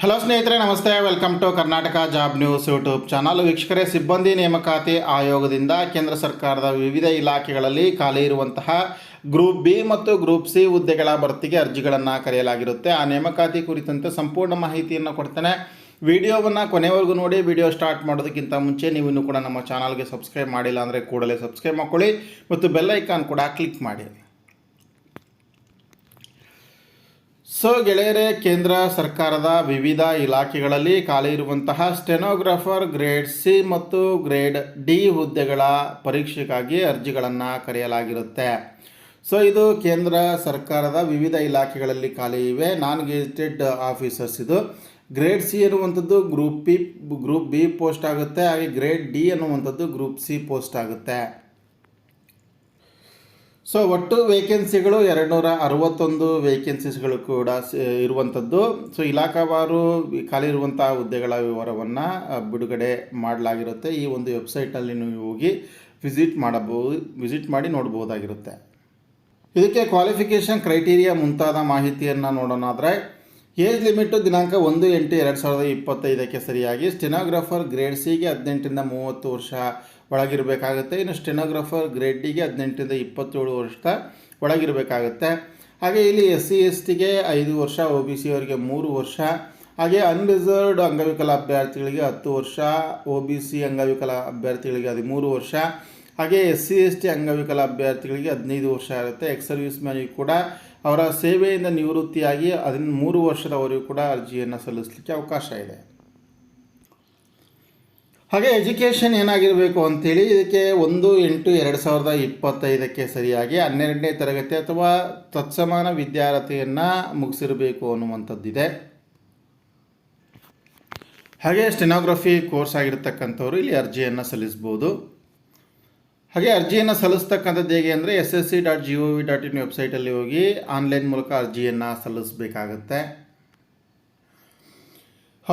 Hello ಸ್ನೇಹಿತರೆ, ನಮಸ್ತೆ. Welcome to Karnataka job news YouTube channel ವೀಕ್ಷಕರೇ, ಸಿಬ್ಬಂದಿ ನೇಮಕಾತಿ ಆಯೋಗದಿಂದ ಕೇಂದ್ರ ಸರ್ಕಾರದ ವಿವಿಧ ಇಲಾಖೆಗಳಲ್ಲಿ ಖಾಲಿ ಇರುವಂತಹ ಗ್ರೂಪ್ ಬಿ ಮತ್ತು ಗ್ರೂಪ್ ಸಿ ಹುದ್ದೆಗಳ ಭರ್ತಿಗೆ ಅರ್ಜಿಗಳನ್ನು ಕರೆಯಲಾಗಿರುತ್ತೆ. ಆ ನೇಮಕಾತಿ ಕುರಿತಂತೆ ಸಂಪೂರ್ಣ ಮಾಹಿತಿಯನ್ನು ಕೊಡ್ತೇನೆ. ವಿಡಿಯೋವನ್ನು ಕೊನೆವರೆಗೂ ನೋಡಿ, ವಿಡಿಯೋ ಸ್ಟಾರ್ಟ್ ಮಾಡೋದಕ್ಕಿಂತ ಮುಂಚೆ ನೀವು ಇನ್ನೂ ಕೂಡ ನಮ್ಮ ಚಾನಲ್ಗೆ ಸಬ್ಸ್ಕ್ರೈಬ್ ಮಾಡಿಲ್ಲ ಅಂದರೆ ಕೂಡಲೇ ಸಬ್ಸ್ಕ್ರೈಬ್ ಮಾಡ್ಕೊಳ್ಳಿ ಮತ್ತು ಬೆಲ್ಲೈಕಾನ್ ಕೂಡ ಕ್ಲಿಕ್ ಮಾಡಿ. ಸೊ ಗೆಳೆಯರೇ, ಕೇಂದ್ರ ಸರ್ಕಾರದ ವಿವಿಧ ಇಲಾಖೆಗಳಲ್ಲಿ ಖಾಲಿ ಇರುವಂತಹ ಸ್ಟೆನೋಗ್ರಾಫರ್ ಗ್ರೇಡ್ ಸಿ ಮತ್ತು ಗ್ರೇಡ್ ಡಿ ಹುದ್ದೆಗಳ ಪರೀಕ್ಷೆಗಾಗಿ ಅರ್ಜಿಗಳನ್ನು ಕರೆಯಲಾಗಿರುತ್ತೆ. ಸೊ ಇದು ಕೇಂದ್ರ ಸರ್ಕಾರದ ವಿವಿಧ ಇಲಾಖೆಗಳಲ್ಲಿ ಖಾಲಿ ಇವೆ. ನಾನ್ ಗೆಜೆಟೆಡ್ ಆಫೀಸರ್ಸ್ ಇದು. ಗ್ರೇಡ್ ಸಿ ಅನ್ನುವಂಥದ್ದು group P, group B post ಆಗುತ್ತೆ. ಹಾಗೆ ಗ್ರೇಡ್ ಡಿ ಅನ್ನುವಂಥದ್ದು ಗ್ರೂಪ್ ಸಿ ಪೋಸ್ಟ್ ಆಗುತ್ತೆ. ಸೊ ಒಟ್ಟು ವೇಕೆನ್ಸಿಗಳು ಎರಡು ನೂರ ಅರವತ್ತೊಂದು ವೇಕೆನ್ಸಿಸ್ಗಳು ಕೂಡ ಇರುವಂಥದ್ದು. ಸೊ ಇಲಾಖಾವಾರು ಖಾಲಿ ಇರುವಂಥ ಹುದ್ದೆಗಳ ವಿವರವನ್ನು ಬಿಡುಗಡೆ ಮಾಡಲಾಗಿರುತ್ತೆ. ಈ ಒಂದು ವೆಬ್ಸೈಟಲ್ಲಿ ನೀವು ಹೋಗಿ ವಿಸಿಟ್ ಮಾಡಬಹುದು, ವಿಸಿಟ್ ಮಾಡಿ ನೋಡ್ಬೋದಾಗಿರುತ್ತೆ ಇದಕ್ಕೆ ಕ್ವಾಲಿಫಿಕೇಷನ್ ಕ್ರೈಟೀರಿಯಾ ಮುಂತಾದ ಮಾಹಿತಿಯನ್ನು ನೋಡೋಣಾದರೆ ಏಜ್ ಲಿಮಿಟು ದಿನಾಂಕ ಒಂದು ಎಂಟು ಎರಡು ಸಾವಿರದ ಇಪ್ಪತ್ತೈದಕ್ಕೆ ಸರಿಯಾಗಿ ಸ್ಟೆನೋಗ್ರಾಫರ್ ಗ್ರೇಡ್ ಸಿಗೆ ಹದಿನೆಂಟರಿಂದ ಮೂವತ್ತು ವರ್ಷ ಒಳಗಿರಬೇಕಾಗುತ್ತೆ. ಇನ್ನು ಸ್ಟೆನೋಗ್ರಾಫರ್ ಗ್ರೇಡ್ ಡಿಗೆ ಹದಿನೆಂಟರಿಂದ ಇಪ್ಪತ್ತೇಳು ವರ್ಷ ಒಳಗಿರಬೇಕಾಗುತ್ತೆ. ಹಾಗೆ ಇಲ್ಲಿ ಎಸ್ ಸಿ ಎಸ್ ಟಿಗೆ ಐದು ವರ್ಷ, ಒ ಬಿ ಸಿ ಅವರಿಗೆ ಮೂರು ವರ್ಷ. ಹಾಗೆ ಅನ್ರಿಸರ್ವ್ಡ್ ಅಂಗವಿಕಲ ಅಭ್ಯರ್ಥಿಗಳಿಗೆ ಹತ್ತು ವರ್ಷ, ಒ ಬಿ ಸಿ ಅಂಗವಿಕಲ ಅಭ್ಯರ್ಥಿಗಳಿಗೆ ಹದಿಮೂರು ವರ್ಷ. ಹಾಗೆ ಎಸ್ ಸಿ ಎಸ್ ಟಿ ಅಂಗವಿಕಲ ಅಭ್ಯರ್ಥಿಗಳಿಗೆ ಹದಿನೈದು ವರ್ಷ ಇರುತ್ತೆ. ಎಕ್ಸ್ ಸರ್ವಿಸ್ ಮ್ಯಾನಿಗೆ ಕೂಡ ಅವರ ಸೇವೆಯಿಂದ ನಿವೃತ್ತಿಯಾಗಿ ಅದನ್ನು ಮೂರು ವರ್ಷದವರೆಗೂ ಕೂಡ ಅರ್ಜಿಯನ್ನು ಸಲ್ಲಿಸಲಿಕ್ಕೆ ಅವಕಾಶ ಇದೆ. ಹಾಗೆ ಎಜುಕೇಷನ್ ಏನಾಗಿರಬೇಕು ಅಂತೇಳಿ ಇದಕ್ಕೆ ಒಂದು ಎಂಟು ಎರಡು ಸಾವಿರದ ಇಪ್ಪತ್ತೈದಕ್ಕೆ ಸರಿಯಾಗಿ ಹನ್ನೆರಡನೇ ತರಗತಿ ಅಥವಾ ತತ್ಸಮಾನ ವಿದ್ಯಾರ್ಥಿಯನ್ನು ಮುಗಿಸಿರಬೇಕು ಅನ್ನುವಂಥದ್ದಿದೆ. ಹಾಗೆ ಸ್ಟೆನೋಗ್ರಫಿ ಕೋರ್ಸ್ ಆಗಿರತಕ್ಕಂಥವ್ರು ಇಲ್ಲಿ ಅರ್ಜಿಯನ್ನು ಸಲ್ಲಿಸ್ಬೋದು. ಹಾಗೆ ಅರ್ಜಿಯನ್ನು ಸಲ್ಲಿಸ್ತಕ್ಕಂಥದ್ದು ಹೇಗೆ ಅಂದರೆ S S C dot G O V dot in ವೆಬ್ಸೈಟಲ್ಲಿ ಹೋಗಿ ಆನ್ಲೈನ್ ಮೂಲಕ ಅರ್ಜಿಯನ್ನು ಸಲ್ಲಿಸಬೇಕಾಗತ್ತೆ.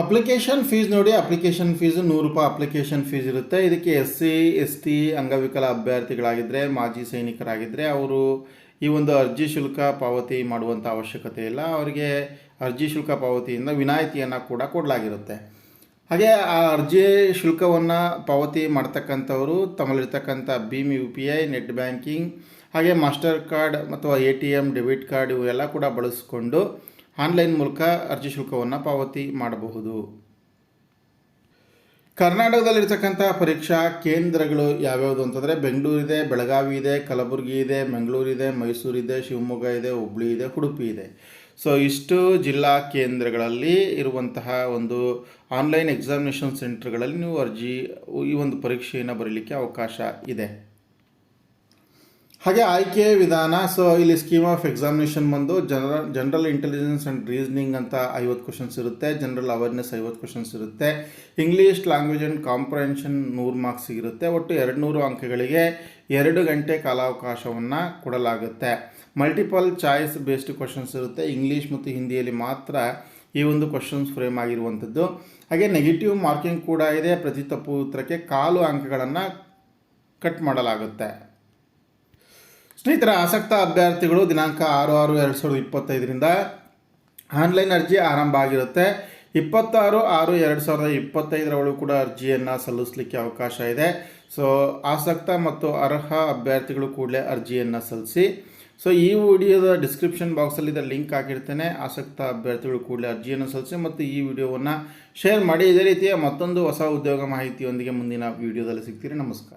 ಅಪ್ಲಿಕೇಶನ್ ಫೀಸ್ ನೋಡಿ ಅಪ್ಲಿಕೇಶನ್ ಫೀಸು ನೂರು ರೂಪಾಯಿ ಅಪ್ಲಿಕೇಶನ್ ಫೀಸ್ ಇರುತ್ತೆ. ಇದಕ್ಕೆ ಎಸ್ ಸಿ ಎಸ್ ಟಿ ಅಂಗವಿಕಲ ಅಭ್ಯರ್ಥಿಗಳಾಗಿದ್ದರೆ ಮಾಜಿ ಸೈನಿಕರಾಗಿದ್ದರೆ ಅವರು ಈ ಒಂದು ಅರ್ಜಿ ಶುಲ್ಕ ಪಾವತಿ ಮಾಡುವಂಥ ಅವಶ್ಯಕತೆ ಇಲ್ಲ. ಅವರಿಗೆ ಅರ್ಜಿ ಶುಲ್ಕ ಪಾವತಿಯಿಂದ ವಿನಾಯಿತಿಯನ್ನು ಕೂಡ ಕೊಡಲಾಗಿರುತ್ತೆ. ಹಾಗೆ ಆ ಅರ್ಜಿ ಶುಲ್ಕವನ್ನು ಪಾವತಿ ಮಾಡ್ತಕ್ಕಂಥವರು ತಮ್ಮಲ್ಲಿರ್ತಕ್ಕಂಥ Bhim, U P I, net banking, ಹಾಗೆ ಮಾಸ್ಟರ್ ಕಾರ್ಡ್ ಅಥವಾ A T M debit card ಇವೆಲ್ಲ ಕೂಡ ಬಳಸಿಕೊಂಡು ಆನ್ಲೈನ್ ಮೂಲಕ ಅರ್ಜಿ ಶುಲ್ಕವನ್ನು ಪಾವತಿ ಮಾಡಬಹುದು. ಕರ್ನಾಟಕದಲ್ಲಿರ್ತಕ್ಕಂಥ ಪರೀಕ್ಷಾ ಕೇಂದ್ರಗಳು ಯಾವ್ಯಾವುದು ಅಂತಂದರೆ ಬೆಂಗಳೂರಿದೆ ಬೆಳಗಾವಿ ಇದೆ, ಕಲಬುರಗಿ ಇದೆ ಮಂಗಳೂರಿದೆ ಮೈಸೂರಿದೆ ಶಿವಮೊಗ್ಗ ಇದೆ, ಹುಬ್ಳಿ ಇದೆ, ಉಡುಪಿ ಇದೆ. ಸೊ ಇಷ್ಟು ಜಿಲ್ಲಾ ಕೇಂದ್ರಗಳಲ್ಲಿ ಇರುವಂತಹ ಒಂದು ಆನ್ಲೈನ್ ಎಕ್ಸಾಮಿನೇಷನ್ ಸೆಂಟರ್ಗಳಲ್ಲಿ ನೀವು ಅರ್ಜಿ, ಈ ಒಂದು ಪರೀಕ್ಷೆಯನ್ನು ಬರೀಲಿಕ್ಕೆ ಅವಕಾಶ ಇದೆ. ಹಾಗೆ ಆಯ್ಕೆ ವಿಧಾನ ಸೊ ಇಲ್ಲಿ ಸ್ಕೀಮ್ ಆಫ್ ಎಕ್ಸಾಮಿನೇಷನ್ ಬಂದು general general intelligence and reasoning ಅಂತ ಐವತ್ತು ಕ್ವಶನ್ಸ್ ಇರುತ್ತೆ ಜನರಲ್ ಅವೇರ್ನೆಸ್ ಐವತ್ತು ಕ್ವಶನ್ಸ್ ಇರುತ್ತೆ. ಇಂಗ್ಲೀಷ್ ಲ್ಯಾಂಗ್ವೇಜ್ ಆ್ಯಂಡ್ ಕಾಂಪ್ರಹೆನ್ಷನ್ ನೂರು ಮಾರ್ಕ್ಸ್ ಇರುತ್ತೆ ಒಟ್ಟು ಎರಡು ನೂರು ಅಂಕಗಳಿಗೆ ಎರಡು ಗಂಟೆ ಕಾಲಾವಕಾಶವನ್ನು ಕೊಡಲಾಗುತ್ತೆ. ಮಲ್ಟಿಪಲ್ ಚಾಯ್ಸ್ ಬೇಸ್ಡ್ ಕ್ವಶನ್ಸ್ ಇರುತ್ತೆ ಇಂಗ್ಲೀಷ್ ಮತ್ತು ಹಿಂದಿಯಲ್ಲಿ ಮಾತ್ರ ಈ ಒಂದು ಕ್ವಶನ್ಸ್ ಫ್ರೇಮ್ ಆಗಿರುವಂಥದ್ದು. ಹಾಗೆ ನೆಗೆಟಿವ್ ಮಾರ್ಕಿಂಗ್ ಕೂಡ ಇದೆ, ಪ್ರತಿ ತಪ್ಪು ಉತ್ತರಕ್ಕೆ ಕಾಲು ಅಂಕಗಳನ್ನು ಕಟ್ ಮಾಡಲಾಗುತ್ತೆ. ಸ್ನೇಹಿತರ, ಆಸಕ್ತ ಅಭ್ಯರ್ಥಿಗಳು ದಿನಾಂಕ ಆರು ಆರು ಎರಡು ಸಾವಿರದ ಇಪ್ಪತ್ತೈದರಿಂದ ಆನ್ಲೈನ್ ಅರ್ಜಿ ಆರಂಭ ಆಗಿರುತ್ತೆ. ಇಪ್ಪತ್ತಾರು ಆರು ಎರಡು ಸಾವಿರದ ಇಪ್ಪತ್ತೈದರವರೆಗೂ ಕೂಡ ಅರ್ಜಿಯನ್ನು ಸಲ್ಲಿಸಲಿಕ್ಕೆ ಅವಕಾಶ ಇದೆ. ಸೊ ಆಸಕ್ತ ಮತ್ತು ಅರ್ಹ ಅಭ್ಯರ್ಥಿಗಳು ಕೂಡಲೇ ಅರ್ಜಿಯನ್ನು ಸಲ್ಲಿಸಿ. ಸೊ ಈ ವಿಡಿಯೋದ ಡಿಸ್ಕ್ರಿಪ್ಷನ್ ಬಾಕ್ಸಲ್ಲಿ ಇದರ ಲಿಂಕ್ ಹಾಕಿರ್ತೇನೆ. ಆಸಕ್ತ ಅಭ್ಯರ್ಥಿಗಳು ಕೂಡಲೇ ಅರ್ಜಿಯನ್ನು ಸಲ್ಲಿಸಿ ಮತ್ತು ಈ ವಿಡಿಯೋವನ್ನು ಶೇರ್ ಮಾಡಿ. ಇದೇ ರೀತಿಯ ಮತ್ತೊಂದು ಹೊಸ ಉದ್ಯೋಗ ಮಾಹಿತಿಯೊಂದಿಗೆ ಮುಂದಿನ ವಿಡಿಯೋದಲ್ಲಿ ಸಿಗ್ತೀರಿ. ನಮಸ್ಕಾರ.